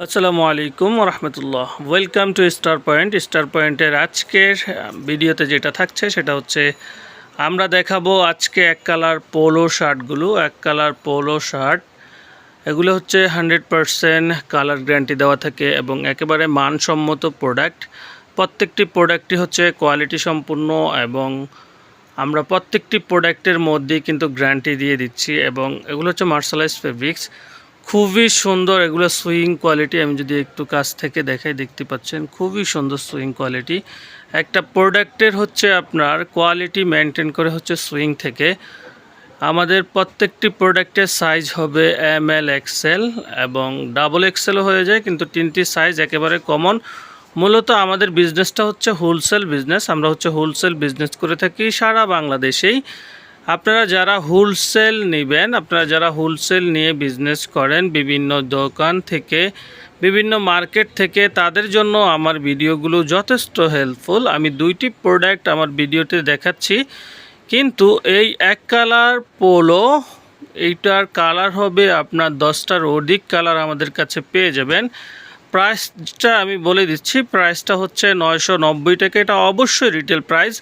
আসসালামু আলাইকুম রহমতুল্লাহ welcome to Star Point Star পয়েন্টের আজকের ভিডিওতে যেটা থাকছে সেটা হচ্ছে, আমরা দেখাবো আজকে এক কালার পোলো শার্টগুলো। এক কালার পোলো শার্ট, এগুলো হচ্ছে হান্ড্রেড পারসেন্ট কালার গ্যারান্টি দেওয়া থাকে এবং একেবারে মানসম্মত প্রোডাক্ট। প্রত্যেকটি প্রোডাক্টই হচ্ছে কোয়ালিটি সম্পূর্ণ এবং আমরা প্রত্যেকটি প্রোডাক্টের মধ্যেই কিন্তু গ্যারান্টি দিয়ে দিচ্ছি এবং এগুলো হচ্ছে মার্শালাইজ ফেব্রিক্স খুবই সুন্দর এগুলো সুইং কোয়ালিটি, আমি যদি একটু কাছ থেকে দেখাই দেখতে পাচ্ছেন, খুবই সুন্দর সুইং কোয়ালিটি। একটা প্রোডাক্টের হচ্ছে আপনার কোয়ালিটি মেনটেন করে হচ্ছে সুইং থেকে। আমাদের প্রত্যেকটি প্রোডাক্টের সাইজ হবে এম এল এক্সেল এবং ডাবল এক্সেলও হয়ে যায়, কিন্তু তিনটি সাইজ একেবারে কমন। মূলত আমাদের বিজনেসটা হচ্ছে হোলসেল বিজনেস, আমরা হচ্ছে হোলসেল বিজনেস করে থাকি সারা বাংলাদেশেই। আপনারা যারা হোলসেল নেবেন, আপনারা যারা হোলসেল নিয়ে বিজনেস করেন, বিভিন্ন দোকান থেকে, বিভিন্ন মার্কেট থেকে, তাদের জন্য আমার ভিডিওগুলো যথেষ্ট হেল্পফুল আমি দুইটি প্রোডাক্ট আমার ভিডিওতে দেখাচ্ছি। কিন্তু এই এক কালার পোলো এইটার কালার হবে আপনার দশটার অধিক কালার আমাদের কাছে পেয়ে যাবেন। প্রাইসটা আমি বলে দিচ্ছি প্রাইসটা হচ্ছে নয়শো নব্বই টাকা। এটা অবশ্যই রিটেল প্রাইস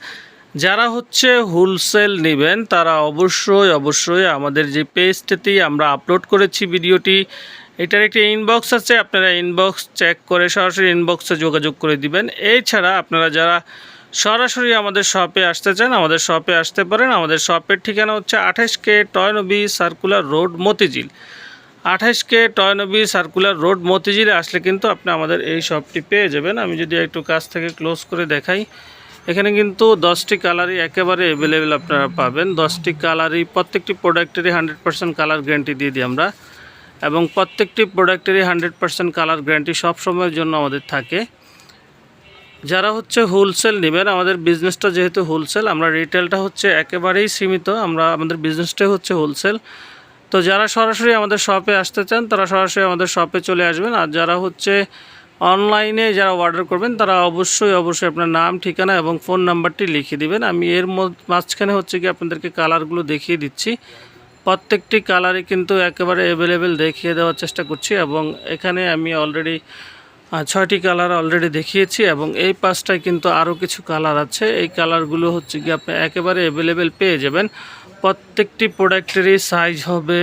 যারা হচ্ছে হোলসেল নেবেন, তারা অবশ্যই অবশ্যই আমাদের যে পেজটাতেই আমরা আপলোড করেছি ভিডিওটি এটার একটি ইনবক্স আছে, আপনারা ইনবক্স চেক করে সরাসরি ইনবক্সে যোগাযোগ করে দিবেন। এছাড়া আপনারা যারা সরাসরি আমাদের শপে আসতে চান, আমাদের শপে আসতে পারেন। আমাদের শপের ঠিকানা হচ্ছে আঠাশ K Toynbee circular road Motijheel. আঠাশ কে টয়নবি সার্কুলার রোড মতিঝিলে আসলে কিন্তু আপনি আমাদের এই শপটি পেয়ে যাবেন। আমি যদি একটু কাছ থেকে ক্লোজ করে দেখাই। এখানে কিন্তু দশটি কালারই একেবারে অ্যাভেলেবেল আপনারা পাবেন। দশটি কালারই, প্রত্যেকটি প্রোডাক্টেরই হান্ড্রেড পার্সেন্ট কালার গ্যারান্টি দিয়ে দিই আমরা। এবং প্রত্যেকটি প্রোডাক্টেরই হান্ড্রেড পার্সেন্ট কালার গ্যারান্টি সবসময়ের জন্য আমাদের থাকে। যারা হচ্ছে হোলসেল নেবেন, আমাদের বিজনেসটা যেহেতু হোলসেল আমরা রিটেলটা হচ্ছে একেবারেই সীমিত। আমরা আমাদের বিজনেসটাই হচ্ছে হোলসেল তো যারা সরাসরি আমাদের শপে আসতে চান, তারা সরাসরি আমাদের শপে চলে আসবেন। আর যারা হচ্ছে অনলাইনে যারা অর্ডার করবেন, তারা অবশ্যই অবশ্যই আপনার নাম, ঠিকানা এবং ফোন নাম্বারটি লিখে দিবেন। আমি এর মাঝখানে হচ্ছে কি আপনাদেরকে কালারগুলো দেখিয়ে দিচ্ছি। প্রত্যেকটি কালারই কিন্তু একেবারে অ্যাভেলেবেল দেখিয়ে দেওয়ার চেষ্টা করছি এবং এখানে আমি অলরেডি ছয়টি কালার অলরেডি দেখিয়েছি এবং এই পাঁচটায় কিন্তু আরও কিছু কালার আছে। এই কালারগুলো হচ্ছে কি আপনি একেবারে অ্যাভেলেবেল পেয়ে যাবেন। প্রত্যেকটি প্রোডাক্টেরই সাইজ হবে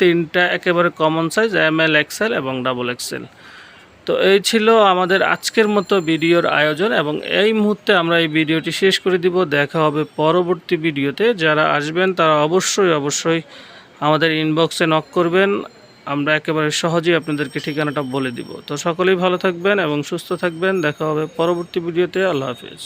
তিনটা, একেবারে common size M L XL এবং ডাবল এক্সেল তো এই ছিল আমাদের আজকের মতো ভিডিওর আয়োজন এবং এই মুহূর্তে আমরা এই ভিডিওটি শেষ করে দিব। দেখা হবে পরবর্তী ভিডিওতে। যারা আসবেন, তারা অবশ্যই অবশ্যই আমাদের ইনবক্সে নক করবেন। আমরা একেবারে সহজেই আপনাদেরকে ঠিকানাটা বলে দিব। তো সকলেই ভালো থাকবেন এবং সুস্থ থাকবেন। দেখা হবে পরবর্তী ভিডিওতে। আল্লাহ হাফিজ।